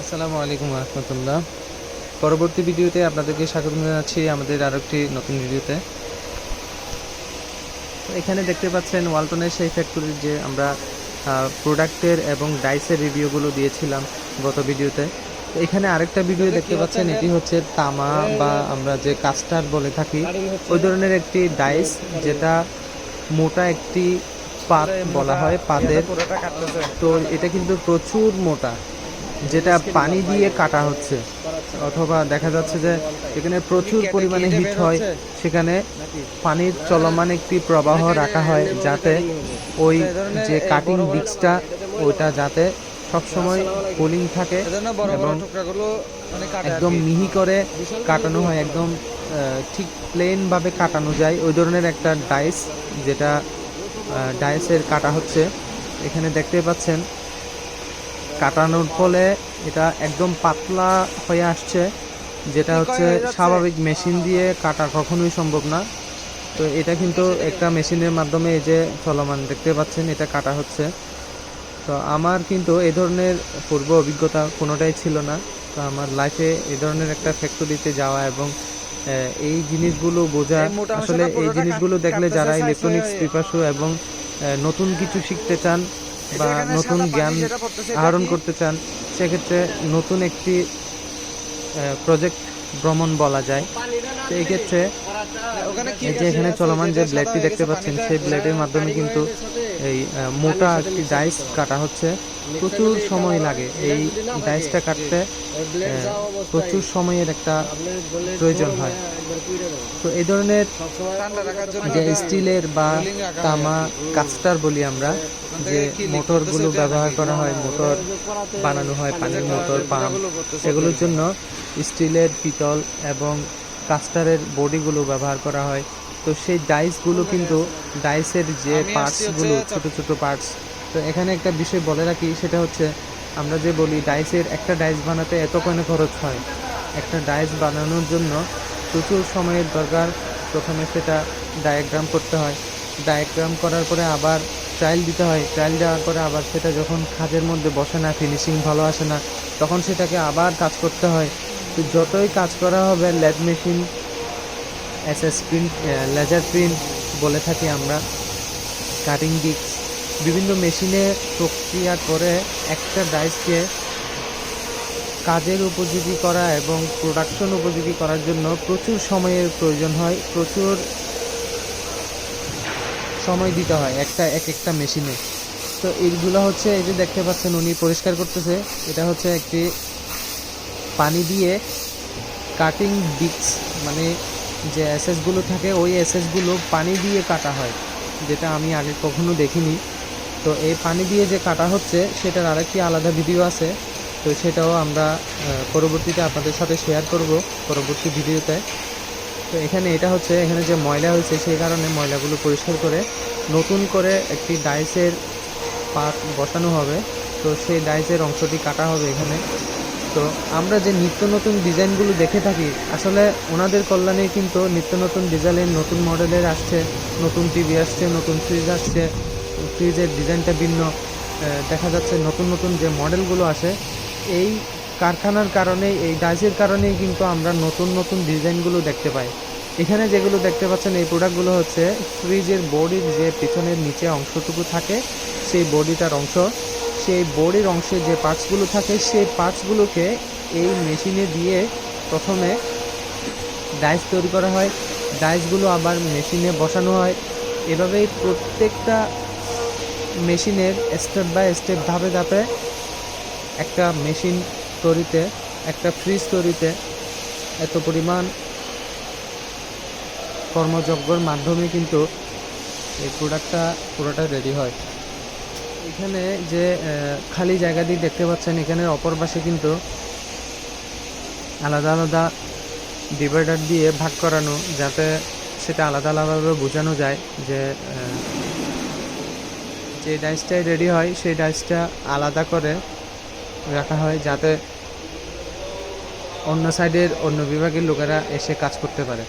আসসালামু আলাইকুম রহমতুল্লাহ। পরবর্তী ভিডিওতে আপনাদেরকে স্বাগত জানাচ্ছি আমাদের আরও একটি নতুন ভিডিওতে। এখানে দেখতে পাচ্ছেন ওয়ালটনের সেই ফ্যাক্টরির যে আমরা প্রোডাক্টের এবং ডাইসের রিভিউগুলো দিয়েছিলাম গত ভিডিওতে। এখানে আরেকটা ভিডিও দেখতে পাচ্ছেন এটি হচ্ছে তামা বা আমরা যে কাস্টার বলে থাকি ওই ধরনের একটি ডাইস যেটা মোটা একটি পাত বলা হয় পাতের। তো এটা কিন্তু প্রচুর মোটা। যেটা পানি দিয়ে কাটা হচ্ছে। অথবা দেখা যাচ্ছে যে এখানে প্রচুর পরিমাণে হিট হয়, সেখানে পানির চলমান একটি প্রবাহ রাখা হয় যাতে ওই যে কাটিং ডিস্কটা ওইটা যাতে সবসময় কুলিং থাকে এবং একদম মিহি করে কাটানো হয়, একদম ঠিক প্লেন ভাবে কাটানো যায়। ওই ধরনের একটা ডাইস যেটা ডাইসের কাটা হচ্ছে। এখানে দেখতে পাচ্ছেন কাটানোর ফলে এটা একদম পাতলা হয়ে আসছে যেটা হচ্ছে স্বাভাবিক মেশিন দিয়ে কাটা কখনোই সম্ভব না। তো এটা কিন্তু একটা মেশিনের মাধ্যমে এই যে চলমান দেখতে পাচ্ছেন এটা কাটা হচ্ছে। তো আমার কিন্তু এই ধরনের পূর্ব অভিজ্ঞতা কোনোটাই ছিল না। তো আমার লাইফে এ ধরনের একটা ফ্যাক্টরিতে যাওয়া এবং এই জিনিসগুলো বোঝা আসলে এই জিনিসগুলো দেখলে যারা। ইলেকট্রনিক্স পিপাসু এবং নতুন কিছু শিখতে চান বা নতুন জ্ঞান আহরণ করতে চান সেক্ষেত্রে নতুন একটি প্রজেক্ট ভ্রমণ বলা যায়। তো এক্ষেত্রে এই যে এখানে চলমান যে ব্লেডটি দেখতে পাচ্ছেন, সেই ব্লেডের মাধ্যমে কিন্তু এই মোটা একটি ডাইস কাটা হচ্ছে। প্রচুর সময় লাগে এই ডাইসটা কাটতে প্রচুর সময়ের একটা প্রয়োজন হয়। তো এই ধরনের যে স্টিলের বা তামা কাস্টার বলি আমরা, যে মোটরগুলো ব্যবহার করা হয়, মোটর বানানো হয়, পানির মোটর, পাম্প সেগুলোর জন্য স্টিলের পিতল এবং কাস্টারের বডিগুলো ব্যবহার করা হয়। তো সেই ডাইসগুলো কিন্তু ডাইসের যে পার্টসগুলো ছোট ছোট পার্টস তো এখানে একটা বিষয় বলে রাখি সেটা হচ্ছে আমরা যে বলি ডাইসের একটা ডাইস বানাতে এত কোনো খরচ হয়? একটা ডাইস বানানোর জন্য প্রচুর সময়ের দরকার। প্রথমে সেটা ডায়াগ্রাম করতে হয়। ডায়াগ্রাম করার পরে আবার ট্রায়াল দিতে হয়। ট্রায়াল দেওয়ার পরে আবার সেটা যখন কাজের মধ্যে বসে না ফিনিশিং ভালো আসে না তখন সেটাকে আবার কাজ করতে হয়। তো যতই কাজ করা হবে, lab machine, SS print laser print বলে থাকি আমরা, কাটিং ডিস্ক, বিভিন্ন মেশিনে প্রক্রিয়া করে একটা ডাইসকে কাজের উপযোগী করা এবং প্রোডাকশন উপযোগী করার জন্য প্রচুর সময়ের প্রয়োজন হয়, প্রচুর সময় দিতে হয় একটা, এক একটা মেশিনে। তো এইগুলো হচ্ছে এই যে দেখতে পাচ্ছেন, উনি পরিষ্কার করতেছে। এটা হচ্ছে একটি পানি দিয়ে কাটিং ডিস্ক মানে যে অ্যাসেসগুলো থাকে, ওই অ্যাসেসগুলো পানি দিয়ে কাটা হয়, যেটা আমি আগে কখনো দেখিনি। তো এই পানি দিয়ে যে কাটা হচ্ছে, সেটার আরেকটি আলাদা ভিডিও আছে। তো সেটাও আমরা পরবর্তীতে আপনাদের সাথে শেয়ার করব পরবর্তী ভিডিওতে তো এখানে এটা হচ্ছে, এখানে যে ময়লা হয়েছে, সেই কারণে ময়লাগুলো পরিষ্কার করে নতুন করে একটি ডাইসের পাত বসানো হবে। তো সেই ডাইসের অংশটি কাটা হবে এখানে। তো আমরা যে নিত্য নতুন ডিজাইনগুলো দেখে থাকি, আসলে ওনাদের কল্যাণে কিন্তু নিত্য নতুন ডিজাইনের, নতুন মডেলের আসছে, নতুন টিভি আসছে, নতুন ফ্রিজ আসছে ফ্রিজের ডিজাইনটা ভিন্ন। দেখা যাচ্ছে নতুন নতুন যে মডেলগুলো আসে, এই কারখানার কারণে, এই ডাইসের কারণেই কিন্তু আমরা নতুন নতুন ডিজাইনগুলো দেখতে পাই। এখানে যেগুলো দেখতে পাচ্ছেন, এই প্রোডাক্টগুলো হচ্ছে ফ্রিজের বডির যে পিছনের নিচে অংশটুকু থাকে, সেই বডিটার অংশ। সেই বডির অংশে যে পার্টসগুলো থাকে, সেই পার্টসগুলোকে এই মেশিনে দিয়ে প্রথমে ডাইস তৈরি করা হয়। ডাইসগুলো আবার মেশিনে বসানো হয়। এভাবেই প্রত্যেকটা মেশিনের স্টেপ বাই স্টেপ ধাপে ধাপে একটা মেশিন তৈরিতে, একটা ফ্রিজ তৈরিতে এত পরিমাণ কর্মযজ্ঞর মাধ্যমে কিন্তু এই প্রোডাক্টটা পুরোটা রেডি হয়। এখানে যে খালি জায়গাটি দেখতে পাচ্ছেন এখানে অপর পাশে কিন্তু আলাদা আলাদা ডিভাইডার দিয়ে ভাগ করানো, যাতে সেটা আলাদা আলাদাভাবে বোঝানো যায় যে যে ডাইসটাই রেডি হয়, সেই ডাইসটা আলাদা করে রাখা হয়, যাতে অন্য সাইডের অন্য বিভাগের লোকেরা এসে কাজ করতে পারে।